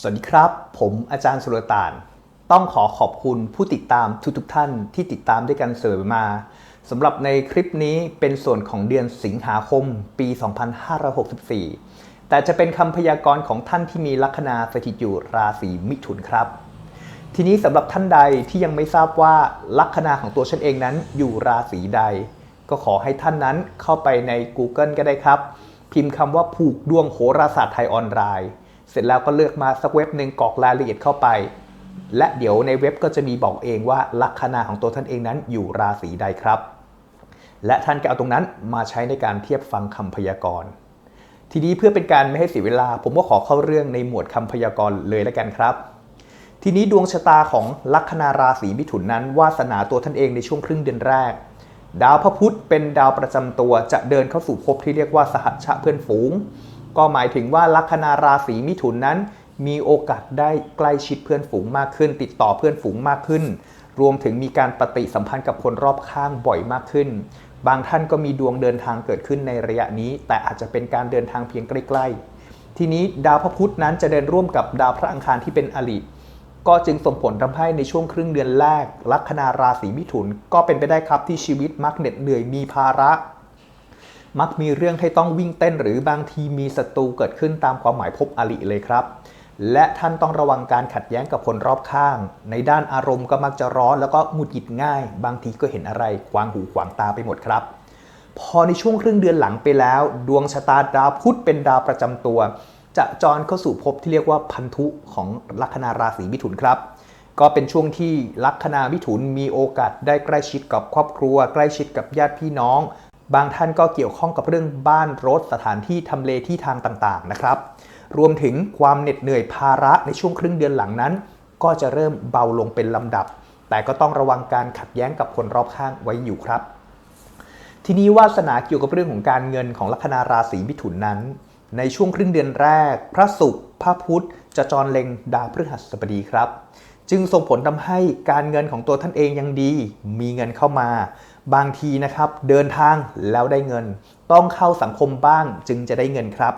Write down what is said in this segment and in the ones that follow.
สวัสดีครับ ผมอาจารย์สุรตาน ต้องขอขอบคุณผู้ติดตามทุกๆทท่านที่ติดตามด้วยกันเสมอมาสำหรับในคลิปนี้เป็นส่วนของเดือนสิงหาคม ปี 2564 แต่จะเป็นคำพยากรณ์ของท่านที่มีลัคนาสถิตอยู่ราศีมิถุนครับ ทีนี้สำหรับท่านใดที่ยังไม่ทราบว่าลัคนาของตัวฉันเองนั้นอยู่ราศีใด ก็ขอให้ท่านนั้นเข้าไปใน Google ก็ได้ครับ พิมพ์คำว่าผูกดวงโหราศาสตร์ไทยออนไลน์ เสร็จแล้วก็เลือกมาสักเว็บหนึ่งกรอกรายละเอียดเข้าไป และเดี๋ยวในเว็บก็จะมีบอกเองว่าลัคนาของตัวท่านเองนั้นอยู่ราศีใดครับ และท่านก็เอาตรงนั้นมาใช้ในการเทียบฟังคำพยากรณ์ ทีนี้เพื่อเป็นการไม่ให้เสียเวลา ผมก็ขอเข้าเรื่องในหมวดคำพยากรณ์เลยล้วกันครับ ทีนี้ดวงชะตาของลัคนาราศีมิถุนนั้น วาสนาตัวท่านเองในช่วงครึ่งเดือนแรกดาวพระพุธเป็นดาวประจำตัวจะเดินเข้าสู่ภพที่เรียกว่าสหัชชะเพื่อนฝูง ก็หมายถึงว่าลัคนาราศีมิถุนนั้น มีโอกาสได้ใกล้ชิดเพื่อนฝูงมากขึ้น ติดต่อเพื่อนฝูงมากขึ้น รวมถึงมีการปฏิสัมพันธ์กับคนรอบข้างบ่อยมากขึ้น บางท่านก็มีดวงเดินทางเกิดขึ้นในระยะนี้ แต่อาจจะเป็นการเดินทางเพียงใกล้ๆ ทีนี้ดาวพระพุธนั้นจะเดินร่วมกับดาวพระอังคารที่เป็นอริก็จึงส่งผลทำให้ในช่วงครึ่งเดือนแรก ลัคนาราศีมิถุน ก็เป็นไปได้ครับที่ชีวิตมักเหน็ดเหนื่อยมีภาระ มักมีเรื่องให้ต้องวิ่งเต้น หรือบางทีมีศัตรูเกิดขึ้นตามความหมายพบอริเลยครับ และท่านต้องระวังการขัดแย้งกับคนรอบข้าง ในด้านอารมณ์ก็มักจะร้อนแล้วก็หงุดหงิดง่าย บางทีก็เห็นอะไรขวางหูขวางตาไปหมดครับ พอในช่วงครึ่งเดือนหลังไปแล้ว ดวงชะตาดาวพุธเป็นดาวประจำตัว จะจรเข้าสู่ภพที่เรียกว่าพันธุของลัคนาราศีมิถุนครับก็เป็นช่วงที่ลัคนามิถุนมีโอกาสได้ใกล้ชิดกับครอบครัว ใกล้ชิดกับญาติพี่น้อง บางท่านก็เกี่ยวข้องกับเรื่องบ้านรถสถานที่ทำเลที่ทางต่างๆนะครับ รวมถึงความเหน็ดเหนื่อยภาระในช่วงครึ่งเดือนหลังนั้น ก็จะเริ่มเบาลงเป็นลำดับ แต่ก็ต้องระวังการขัดแย้งกับคนรอบข้างไว้อยู่ครับ ทีนี้วาสนาเกี่ยวกับเรื่องของการเงินของลัคนาราศีมิถุนนั้น ในช่วงครึ่งเดือนแรก พระศุกร์พระพุธจะจรเล็งดาวพฤหัสบดีครับ จึงส่งผลทำให้การเงินของตัวท่านเองยังดี มีเงินเข้ามา บางทีนะครับเดินทางแล้วได้เงิน ต้องเข้าสังคมบ้างจึงจะได้เงินครับ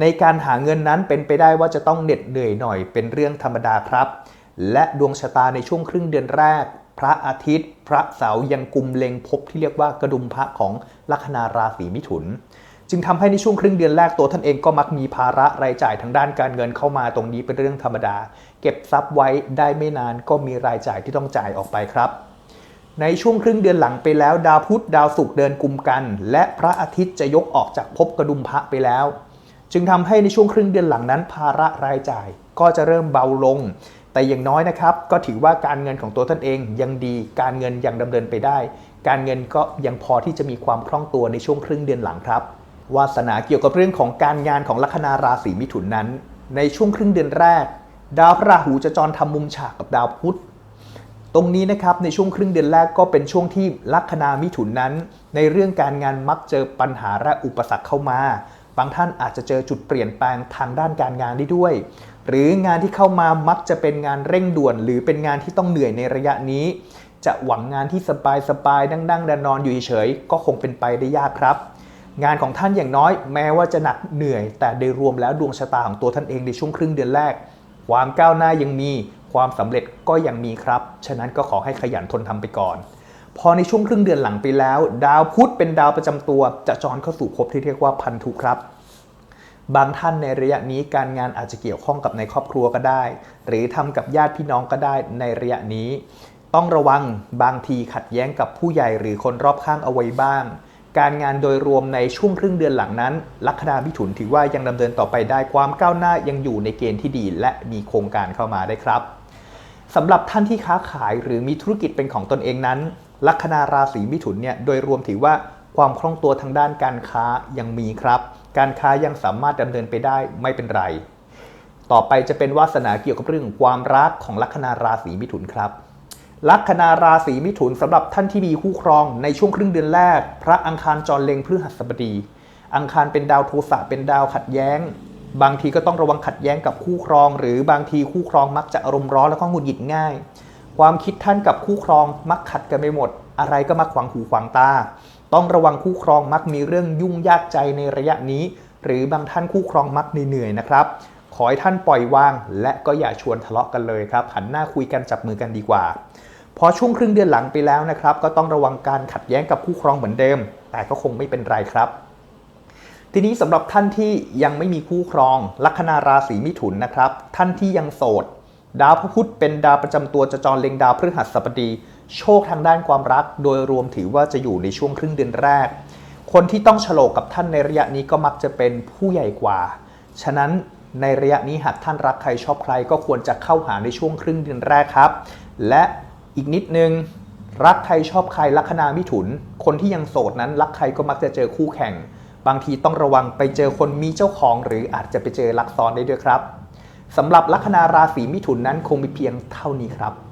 ในการหาเงินนั้นเป็นไปได้ว่าจะต้องเหน็ดเหนื่อยหน่อยเป็นเรื่องธรรมดาครับ และดวงชะตาในช่วงครึ่งเดือนแรก พระอาทิตย์ พระเสาร์ยังกุมเล็งภพที่เรียกว่ากระดุมพระของลัคนาราศีมิถุน จึงทำให้ในช่วงครึ่งเดือนแรกตัวท่านเองก็มักมีภาระรายจ่ายทางด้านการเงินเข้ามาตรงนี้เป็นเรื่องธรรมดา เก็บทรัพย์ไว้ได้ไม่นานก็มีรายจ่ายที่ต้องจ่ายออกไปครับ ในช่วงครึ่งเดือนหลังไปแล้ว ดาวพุธดาวศุกร์เดินกุมกัน และพระอาทิตย์จะยกออกจากภพกระดุมพระไปแล้ว จึงทำให้ในช่วงครึ่งเดือนหลังนั้น ภาระรายจ่ายก็จะเริ่มเบาลง แต่อย่างน้อยนะครับ ก็ถือว่าการเงินของตัวท่านเองยังดีการเงินยังดำเนินไปได้ การเงินก็ยังพอที่จะมีความคล่องตัวในช่วงครึ่งเดือนหลังครับวาสนาเกี่ยวกับเรื่องของการงานของลัคนาราศีมิถุนนั้น ในช่วงครึ่งเดือนแรก ดาวพระราหูจะจรทำมุมฉากกับดาวพุธ ตรงนี้นะครับในช่วงครึ่งเดือนแรกก็เป็นช่วงที่ลัคนามิถุนนั้น ในเรื่องการงานมักเจอปัญหาและอุปสรรคเข้ามา บางท่านอาจจะเจอจุดเปลี่ยนแปลงทางด้านการงานได้ด้วย หรืองานที่เข้ามามักจะเป็นงานเร่งด่วน หรือเป็นงานที่ต้องเหนื่อยในระยะนี้ จะหวังงานที่สบายสบายๆนั่งๆนอนอยู่เฉยๆก็คงเป็นไปได้ยากครับ งานของท่านอย่างน้อย แม้ว่าจะหนักเหนื่อย แต่โดยรวมแล้วดวงชะตาของตัวท่านเองในช่วงครึ่งเดือนแรกความก้าวหน้ายังมี ความสำเร็จก็ยังมีครับ ฉะนั้นก็ขอให้ขยันทนทำไปก่อน พอในช่วงครึ่งเดือนหลังไปแล้ว ดาวพุธเป็นดาวประจำตัว จะจรเข้าสู่ภพที่เรียกว่าพันธุครับ บางท่านในระยะนี้การงานอาจจะเกี่ยวข้องกับในครอบครัวก็ได้ หรือทำกับญาติพี่น้องก็ได้ในระยะนี้ ต้องระวังบางทีขัดแย้งกับผู้ใหญ่หรือคนรอบข้างเอาไว้บ้างการงานโดยรวมในช่วงครึ่งเดือนหลังนั้น ลัคนามิถุนถือว่ายังดำเนินต่อไปได้ความก้าวหน้ายังอยู่ในเกณฑ์ที่ดี และมีโครงการเข้ามาได้ครับ สำหรับท่านที่ค้าขายหรือมีธุรกิจเป็นของตนเองนั้น ลัคนาราศีมิถุนเนี่ยโดยรวมถือว่าความคล่องตัวทางด้านการค้ายังมีครับ การค้ายังสามารถดำเนินไปได้ไม่เป็นไร ต่อไปจะเป็นวาสนาเกี่ยวกับเรื่องความรักของลัคนาราศีมิถุนครับ ลัคนาราศีมิถุนสำหรับท่านที่มีคู่ครองในช่วงครึ่งเดือนแรก พระอังคารจรเล็งพฤหัสบดี อังคารเป็นดาวโทสะเป็นดาวขัดแย้ง บางทีก็ต้องระวังขัดแย้งกับคู่ครอง หรือบางทีคู่ครองมักจะอารมณ์ร้อนแล้วก็หงุดหงิดง่าย ความคิดท่านกับคู่ครองมักขัดกันไปหมด อะไรก็มักขวางหูขวางตา ต้องระวังคู่ครองมักมีเรื่องยุ่งยากใจในระยะนี้ หรือบางท่านคู่ครองมักเหนื่อยๆนะครับขอให้ท่านปล่อยวาง และก็อย่าชวนทะเลาะกันเลยครับหันหน้าคุยกันจับมือกันดีกว่า พอช่วงครึ่งเดือนหลังไปแล้วนะครับ ก็ต้องระวังการขัดแย้งกับคู่ครองเหมือนเดิม แต่ก็คงไม่เป็นไรครับ ทีนี้สำหรับท่านที่ยังไม่มีคู่ครอง ลัคนาราศีมิถุนนะครับ ท่านที่ยังโสด ดาวพระพุธเป็นดาวประจำตัวจะจรเล็งดาวพฤหัสบดี โชคทางด้านความรัก โดยรวมถือว่าจะอยู่ในช่วงครึ่งเดือนแรก คนที่ต้องฉลกกับท่านในระยะนี้ก็มักจะเป็นผู้ใหญ่กว่า ฉะนั้นในระยะนี้หากท่านรักใครชอบใครก็ควรจะเข้าหาในช่วงครึ่งเดือนแรกครับ และอีกนิดนึงรักใครชอบใครลัคนามิถุน คนที่ยังโสดนั้นรักใครก็มักจะเจอคู่แข่ง บางทีต้องระวังไปเจอคนมีเจ้าของ หรืออาจจะไปเจอลักซ้อนได้ด้วยครับสำหรับลัคนาราศีมิถุนนั้นคงมีเพียงเท่านี้ครับ